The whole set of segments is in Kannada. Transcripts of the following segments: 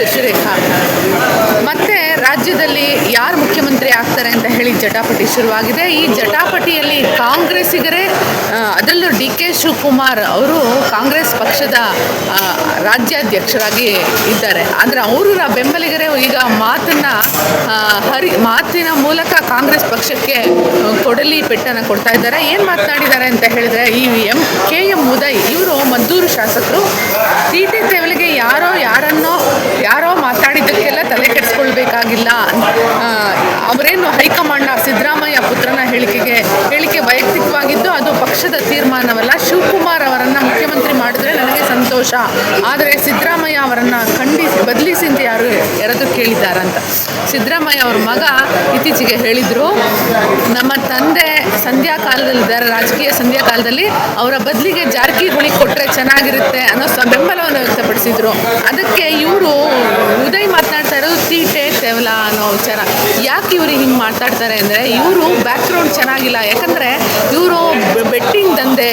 ಶಶಿರೇಖಾ ಮತ್ತೆ ರಾಜ್ಯದಲ್ಲಿ ಯಾರು ಮುಖ್ಯಮಂತ್ರಿ ಆಗ್ತಾರೆ ಅಂತ ಹೇಳಿ ಜಟಾಪಟಿ ಶುರುವಾಗಿದೆ. ಈ ಜಟಾಪಟಿಯಲ್ಲಿ ಕಾಂಗ್ರೆಸ್ಸಿಗರೇ ಅದರಲ್ಲೂ ಡಿ ಕೆ ಶಿವಕುಮಾರ್ ಅವರು ಕಾಂಗ್ರೆಸ್ ಪಕ್ಷದ ರಾಜ್ಯಾಧ್ಯಕ್ಷರಾಗಿ ಇದ್ದಾರೆ. ಆದರೆ ಅವರ ಬೆಂಬಲಿಗರೇ ಈಗ ಮಾತನ್ನು ಹರಿ, ಮಾತಿನ ಮೂಲಕ ಕಾಂಗ್ರೆಸ್ ಪಕ್ಷಕ್ಕೆ ಕೊಡಲಿ ಪೆಟ್ಟನ್ನು ಕೊಡ್ತಾ ಇದ್ದಾರೆ. ಏನು ಮಾತನಾಡಿದ್ದಾರೆ ಅಂತ ಹೇಳಿದ್ರೆ, ಈ ಎಂ, ಕೆ ಎಂ ಉದಯ್ ಇವರು ಮದ್ದೂರು ಶಾಸಕರು ಯಾರೋ ಯಾರನ್ನೋ ಯಾರೋ ಹೈಕಮಾಂಡ್ನ ಸಿದ್ದರಾಮಯ್ಯ ಪುತ್ರನ ಹೇಳಿಕೆಗೆ ಹೇಳಿಕೆ ವೈಯಕ್ತಿಕವಾಗಿದ್ದು, ಅದು ಪಕ್ಷದ ತೀರ್ಮಾನವಲ್ಲ. ಶಿವಕುಮಾರ್ ಅವರನ್ನು ಮುಖ್ಯಮಂತ್ರಿ ಮಾಡಿದ್ರೆ ನನಗೆ ಸಂತೋಷ. ಆದರೆ ಸಿದ್ದರಾಮಯ್ಯ ಅವರನ್ನು ಖಂಡಿಸಿ ಬದಲಿಸಿ ಅಂತ ಯಾರು ಯಾರಾದರೂ ಕೇಳಿದ್ದಾರಂತ. ಸಿದ್ದರಾಮಯ್ಯ ಅವ್ರ ಮಗ ಇತ್ತೀಚೆಗೆ ಹೇಳಿದರು, ನಮ್ಮ ತಂದೆ ಸಂಧ್ಯಾ ಕಾಲದಲ್ಲಿದ್ದಾರೆ ರಾಜಕೀಯ ಸಂಧ್ಯಾ ಕಾಲದಲ್ಲಿ, ಅವರ ಬದಲಿಗೆ ಜಾರಕಿಹೊಳಿ ಕೊಟ್ಟರೆ ಚೆನ್ನಾಗಿರುತ್ತೆ ಅನ್ನೋ ಬೆಂಬಲವನ್ನು ವ್ಯಕ್ತಪಡಿಸಿದರು. ಅದಕ್ಕೆ ಇವರು ಉದಯ್ ಮಾತನಾಡ್ತಾ ಇರೋದು ತೀಟೆ, ತೆವಲ ಅನ್ನೋ ವಿಚಾರ ಯಾಕೆ ಇವರು ಹಿಂಗೆ ಮಾತಾಡ್ತಾರೆ ಅಂದರೆ ಇವರು ಬ್ಯಾಕ್ಗ್ರೌಂಡ್ ಚೆನ್ನಾಗಿಲ್ಲ. ಯಾಕಂದರೆ ಇವರು ಬೆಟ್ಟಿಂಗ್ ದಂಧೆ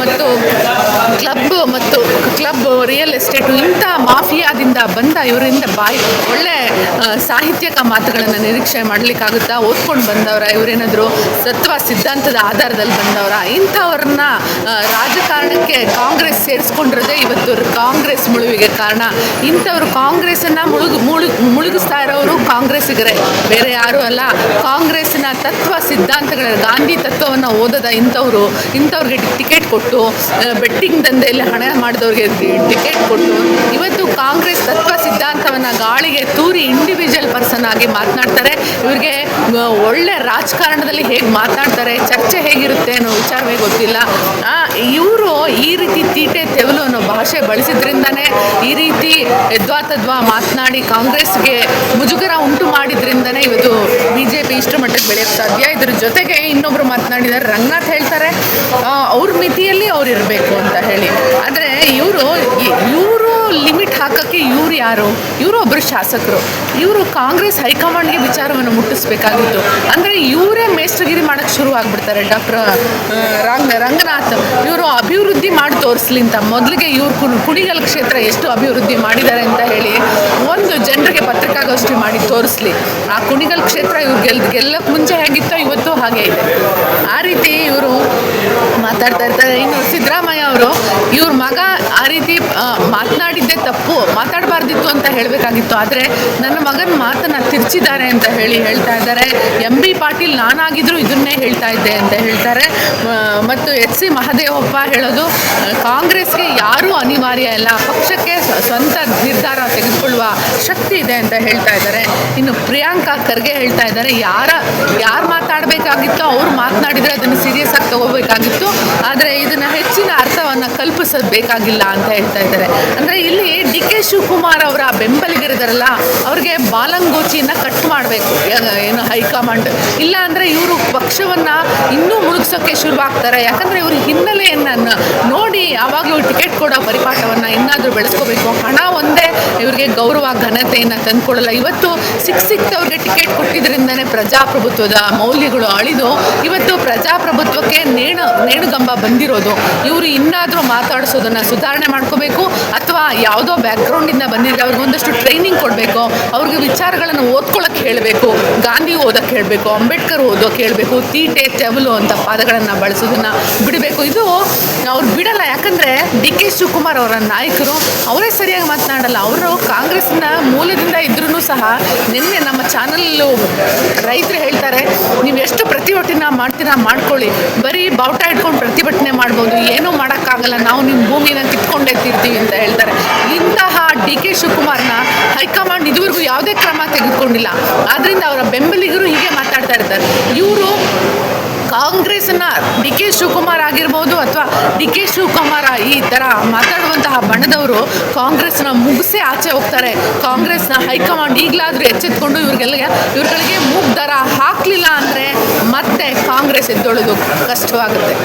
ಮತ್ತು ಕ್ಲಬ್ ಮತ್ತು ಕ್ಲಬ್ ರಿಯಲ್ ಎಸ್ಟೇಟು ಇಂಥ ಮಾಫಿಯಾದಿಂದ ಬಂದ ಇವರಿಂದ ಬಾಯಿ ಒಳ್ಳೆ ಸಾಹಿತ್ಯಕ ಮಾತುಗಳನ್ನು ನಿರೀಕ್ಷೆ ಮಾಡಲಿಕ್ಕಾಗುತ್ತಾ ಓದ್ಕೊಂಡು ಬಂದವರ, ಇವರೇನಾದರೂ ಸತ್ವ ಸಿದ್ಧಾಂತದ ಆಧಾರದಲ್ಲಿ ಬಂದವರ, ಇಂಥವ್ರನ್ನ ರಾಜಕಾರಣಕ್ಕೆ ಕಾಂಗ್ರೆಸ್ ಸೇರಿಸ್ಕೊಂಡಿರೋದೇ ಇವತ್ತು ಕಾಂಗ್ರೆಸ್ ಮುಳುವಿಗೆ ಕಾರಣ. ಇಂಥವ್ರು ಕಾಂಗ್ರೆಸ್ಸನ್ನು ಮುಳುಗು ಮುಳುಗು ಮುಳುಗಿಸ್ತಾ ಇರೋರು ಕಾಂಗ್ರೆಸ್ಸಿಗರೇ ಬೇರೆ ಯಾರೂ ಅಲ್ಲ. ಕಾಂಗ್ರೆಸ್ಸಿನ ತತ್ವ ಸಿದ್ಧಾಂತಗಳ, ಗಾಂಧಿ ತತ್ವವನ್ನು ಓದದ ಇಂಥವ್ರು, ಇಂಥವ್ರಿಗೆ ಟಿಕೆಟ್ ಕೊಟ್ಟು ಬೆಟ್ಟಿಂಗ್ ದಂಧೆಯಲ್ಲಿ ಹಣ ಮಾಡಿದವ್ರಿಗೆ ಟಿಕೆಟ್ ಕೊಟ್ಟು, ಇವತ್ತು ಕಾಂಗ್ರೆಸ್ ತತ್ವ ಸಿದ್ಧಾಂತವನ್ನು ಗಾಳಿಗೆ ತೂರಿ ಇಂಡಿವಿಜುವಲ್ ಪರ್ಸನ್ ಆಗಿ ಮಾತನಾಡ್ತಾರೆ. ಇವರಿಗೆ ಒಳ್ಳೆ ರಾಜಕಾರಣದಲ್ಲಿ ಹೇಗೆ ಮಾತನಾಡ್ತಾರೆ, ಚರ್ಚೆ ಹೇಗಿರುತ್ತೆ ಅನ್ನೋ ವಿಚಾರವೇ ಗೊತ್ತಿಲ್ಲ. ಇವರು ಈ ರೀತಿ ತೀಟೆ ತೆವಲು ಅನ್ನೋ ಭಾಷೆ ಬಳಸಿದ್ರಿಂದನೇ ಈ ರೀತಿ ಯದ್ವಾ ತದ್ವಾ ಮಾತನಾಡಿ ಕಾಂಗ್ರೆಸ್ಗೆ ಮುಜುಗರ ಉಂಟು ಮಾಡಿದ್ರಿಂದನೇ ಇವತ್ತು ಬಿ ಜೆ ಪಿ ಇಷ್ಟು ಮಟ್ಟಕ್ಕೆ ಬೆಳೆಯೋಕೆ ಸಾಧ್ಯ. ಇದ್ರ ಜೊತೆಗೆ ಇನ್ನೊಬ್ಬರು ಮಾತನಾಡಿದ್ದಾರೆ ರಂಗನಾಥ್ ಹೇಳ್ತಾರೆ ಅವ್ರ ಮಿತಿಯಲ್ಲಿ ಅವ್ರು ಇರಬೇಕು ಅಂತ ಹೇಳಿ. ಆದರೆ ಇವರು ಇವರು ಹಾಕೋಕ್ಕೆ ಇವ್ರು ಯಾರು? ಇವರು ಒಬ್ಬರು ಶಾಸಕರು. ಇವರು ಕಾಂಗ್ರೆಸ್ ಹೈಕಮಾಂಡ್ಗೆ ವಿಚಾರವನ್ನು ಮುಟ್ಟಿಸ್ಬೇಕಾಗಿತ್ತು. ಅಂದರೆ ಇವರೇ ಮೇಸ್ಟ್ರಗಿರಿ ಮಾಡೋಕ್ಕೆ ಶುರು ಆಗ್ಬಿಡ್ತಾರೆ ಡಾಕ್ಟರ್ ರಂಗ, ರಂಗನಾಥ್. ಇವರು ಅಭಿವೃದ್ಧಿ ಮಾಡಿ ತೋರಿಸ್ಲಿ ಅಂತ ಮೊದಲಿಗೆ ಇವರು ಕುಣ್ ಕುಣಿಗಲ್ ಕ್ಷೇತ್ರ ಎಷ್ಟು ಅಭಿವೃದ್ಧಿ ಮಾಡಿದ್ದಾರೆ ಅಂತ ಹೇಳಿ ಒಂದು ಜನರಿಗೆ ಪತ್ರಿಕಾಗೋಷ್ಠಿ ಮಾಡಿ ತೋರಿಸ್ಲಿ. ಆ ಕುಣಿಗಲ್ ಕ್ಷೇತ್ರ ಇವ್ರು ಗೆಲ್ ಗೆಲ್ಲಕ್ಕೆ ಮುಂಚೆ ಹೇಗಿತ್ತೋ ಇವತ್ತು ಹಾಗೆ ಇದೆ. ಆ ರೀತಿ ಇವರು ಮಾತಾಡ್ತಾ ಇರ್ತಾರೆ. ಇನ್ನು ಸಿದ್ದರಾಮಯ್ಯ ಅವರು, ಇವ್ರ ಮಗ ಆ ರೀತಿ ಮಾತನಾಡಿದ್ದೇ ತಪ್ಪು ಮಾತಾಡಬಾರ್ದಿತ್ತು ಅಂತ ಹೇಳಬೇಕಾಗಿತ್ತು. ಆದರೆ ನನ್ನ ಮಗನ ಮಾತನ್ನು ತಿರ್ಚಿದ್ದಾರೆ ಅಂತ ಹೇಳಿ ಹೇಳ್ತಾ ಇದ್ದಾರೆ. ಎಂ ಬಿ ಪಾಟೀಲ್ ನಾನಾಗಿದ್ದರೂ ಇದನ್ನೇ ಹೇಳ್ತಾ ಇದ್ದೆ ಅಂತ ಹೇಳ್ತಾರೆ. ಮತ್ತು ಎಚ್ ಸಿ ಮಹದೇವಪ್ಪ ಹೇಳೋದು, ಕಾಂಗ್ರೆಸ್ಗೆ ಯಾರೂ ಅನಿವಾರ್ಯ ಇಲ್ಲ. ಪಕ್ಷಕ್ಕೆ ಸ್ವಂತ ನಿರ್ಧಾರ ತೆಗೆದುಕೊಳ್ಳುವ ಶಕ್ತಿ ಇದೆ ಅಂತ ಹೇಳ್ತಾ ಇದ್ದಾರೆ. ಇನ್ನು ಪ್ರಿಯಾಂಕಾ ಖರ್ಗೆ ಹೇಳ್ತಾ ಇದ್ದಾರೆ, ಯಾರ, ಯಾರು ಮಾತಾಡಬೇಕಾಗಿತ್ತೋ ಅವ್ರು ಮಾತನಾಡಿದರೆ ಅದನ್ನು ಸೀರಿಯಸ್ ಆಗಿ ತಗೋಬೇಕಾಗಿತ್ತು, ಆದರೆ ಇದನ್ನು ಹೆಚ್ಚಿನ ಅರ್ಥವನ್ನು ಕಲ್ಪಿಸಬೇಕಾಗಿಲ್ಲ ಅಂತ ಹೇಳ್ತಾ ಇದ್ದಾರೆ. ಅಂದರೆ ಇಲ್ಲಿ ಡಿ ಕೆ ಶಿವಕುಮಾರ್ ಅವರ ಬೆಂಬಲಿಗರಿದಾರಲ್ಲ ಅವ್ರಿಗೆ ಬಾಲಂಗೋಚಿಯನ್ನು ಕಟ್ ಮಾಡಬೇಕು. ಏನು ಹೈಕಮಾಂಡ್. ಇಲ್ಲ ಅಂದರೆ ಇವರು ಪಕ್ಷವನ್ನು ಇನ್ನೂ ಮುಳುಗ್ಸೋಕ್ಕೆ ಶುರುವಾಗ್ತಾರೆ ಯಾಕಂದರೆ ಇವರು ಹಿನ್ನೆಲೆಯನ್ನು ನೋಡಿ ಯಾವಾಗಲೂ ಟಿಕೆಟ್ ಕೊಡೋ ಪರಿಪಾಠವನ್ನು ಇನ್ನಾದರೂ ಬೆಳೆಸ್ಕೋಬೇಕು. ಹಣ ಒಂದೇ ಇವರಿಗೆ ಗೌರವ, ಘನತೆಯನ್ನು ತಂದುಕೊಡಲ್ಲ. ಇವತ್ತು ಸಿಕ್ ಸಿಕ್ತವ್ರಿಗೆ ಟಿಕೆಟ್ ಕೊಟ್ಟಿದ್ದರಿಂದನೇ ಪ್ರಜಾಪ್ರಭುತ್ವದ ಮೌಲ್ಯಗಳು ಅಳಿದು, ಇವತ್ತು ಪ್ರಜಾಪ್ರಭುತ್ವಕ್ಕೆ ನೇಣು, ನೇಣುಗಂಬ ಬಂದಿರೋದು. ಇವರು ಇನ್ನಾದರೂ ಮಾತಾಡಿಸೋದನ್ನು ಸುಧಾರಣೆ ಮಾಡ್ಕೋಬೇಕು. ಅಥವಾ ಯಾವುದೋ ಬ್ಯಾಕ್ಗ್ರೌಂಡಿಂದ ಬಂದಿದ್ದರೆ ಅವ್ರಿಗೆ ಒಂದಷ್ಟು ಟ್ರೈನಿಂಗ್ ಕೊಡಬೇಕು, ಅವ್ರಿಗೆ ವಿಚಾರಗಳನ್ನು ಓದ್ಕೊಳ್ಳೋಕೆ ಹೇಳಬೇಕು, ಗಾಂಧಿ ಓದೋಕ್ಕೆ ಹೇಳಬೇಕು, ಅಂಬೇಡ್ಕರ್ ಓದೋಕ್ಕೆ ಹೇಳಬೇಕು, ತೀಟೆ, ತೆವಲು ಅಂತ ಪದಗಳನ್ನು ಬಳಸೋದನ್ನು ಬಿಡಬೇಕು. ಇದು ಅವ್ರು ಬಿಡಲ್ಲ, ಯಾಕಂದರೆ ಡಿ ಕೆ ಶಿವಕುಮಾರ್ ಅವರ ನಾಯಕರು ಅವರೇ ಸರಿಯಾಗಿ ಮಾತನಾಡಲ್ಲ. ಅವರು ಕಾಂಗ್ರೆಸ್ನ ಮೂಲದಿಂದ ಇದ್ರೂ ಸಹ ನಿನ್ನೆ ನಮ್ಮ ಚಾನಲ್ಲು ರೈತರು ಹೇಳ್ತಾರೆ, ನೀವು ಎಷ್ಟು ಪ್ರತಿಭಟನೆ ಮಾಡ್ತೀರಾ ಮಾಡ್ಕೊಳ್ಳಿ. ಬರೀ ಬಾವುಟ ಇಟ್ಕೊಂಡು ಪ್ರತಿಭಟನೆ ಮಾಡ್ಬೋದು. ಏನೂ ಮಾಡೋಕ್ಕಾಗಲ್ಲ. ನಾವು ನಿಮ್ಮ ಭೂಮಿನ ಕಿತ್ಕೊಂಡೇ ತೀರ್ತೀವಿ ಅಂತ ಹೇಳ್ತಾರೆ. ಇಂತಹ ಡಿ ಕೆ ಯಾವುದೇ ಕ್ರಮ ತೆಗೆದುಕೊಂಡಿಲ್ಲ ಆದ್ದರಿಂದ ಅವರ ಬೆಂಬಲಿಗರು ಹೀಗೆ ಮಾತಾಡ್ತಾ ಇರ್ತಾರೆ. ಇವರು ಕಾಂಗ್ರೆಸ್ನ ಡಿ ಕೆ ಶಿವಕುಮಾರ್ ಆಗಿರ್ಬೋದು ಅಥವಾ ಡಿ ಕೆ ಶಿವಕುಮಾರ ಈ ಥರ ಮಾತಾಡುವಂತಹ ಬಣದವರು ಕಾಂಗ್ರೆಸ್ನ ಮುಗಿಸೇ ಆಚೆ ಹೋಗ್ತಾರೆ. ಕಾಂಗ್ರೆಸ್ನ ಹೈಕಮಾಂಡ್ ಈಗಲಾದರೂ ಎಚ್ಚೆತ್ಕೊಂಡು ಇವ್ರಿಗೆಲ್ಲ ಇವ್ರುಗಳಿಗೆ ಮೂಗ್ ದರ ಹಾಕಲಿಲ್ಲ ಅಂದರೆ ಮತ್ತೆ ಕಾಂಗ್ರೆಸ್ ಎದ್ದೊಳೋದು ಕಷ್ಟವಾಗುತ್ತೆ.